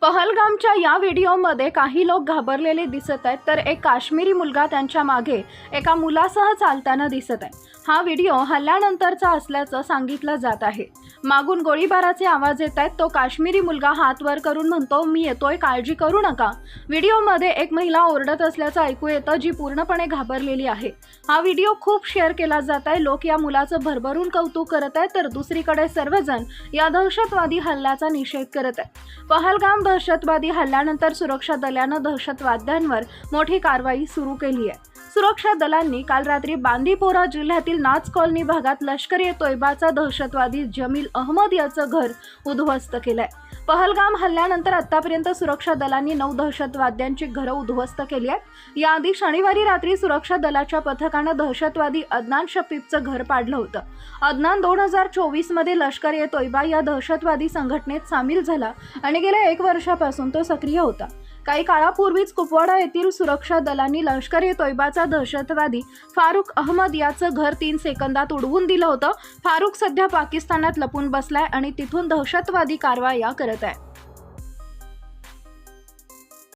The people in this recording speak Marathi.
पहलगामच्या या व्हिडिओमध्ये काही लोक घाबरलेले दिसत आहेत. तर एक काश्मीरी मुलगा त्यांच्या मागे एका मुलासह चालताना दिसत आहे. हा व्हिडिओ हल्ल्यानंतरचा असल्याचं सांगितलं जात आहे. मागून गोळीबाराचे आवाज येत आहेत. तो काश्मीरी मुलगा हात वर करून म्हणतो मी येतोय काळजी करू नका. व्हिडिओमध्ये एक महिला ओरडत असल्याचं ऐकू येतं जी पूर्णपणे घाबरलेली आहे. हा व्हिडिओ खूप शेअर केला जात आहे. लोक या मुलाचं भरभरून कौतुक करत आहेत तर दुसरीकडे सर्वजण या दहशतवादी हल्ल्याचा निषेध करत आहेत. पहलगाम दहशतवादी हल्ल्यानंतर सुरक्षा दलानं दहशतवाद्यांवर मोठी कारवाई सुरू केली आहे. सुरक्षा दलांनी काल रात्री बांदीपोरा जिल्ह्यातील नाच कॉलनी भागात लष्करी तोयबाचा दहशतवादी जमील अहमद याचं घर उद्ध्वस्त केलंय. पहलगाम हल्ल्यानंतर आतापर्यंत सुरक्षा दलांनी नऊ दहशतवाद्यांची घरं उद्ध्वस्त केली आहेत. याआधी शनिवारी रात्री सुरक्षा दलाच्या पथकानं दहशतवादी अदनान शफीफचं घर पाडलं होतं. अदनान दोन हजार चोवीसमध्ये लष्कर ए तोयबा या दहशतवादी संघटनेत सामील झाला आणि गेल्या एक वर्षापासून तो सक्रिय होता. काही काळापूर्वीच कुपवाडा येथील सुरक्षा दलांनी लष्कर ए तोयबाचा दहशतवादी फारुख अहमद याचं घर तीन सेकंदात उडवून दिलं होतं. फारुख सध्या पाकिस्तानात लपून बसलाय आणि तिथून दहशतवादी कारवाया करत आहे.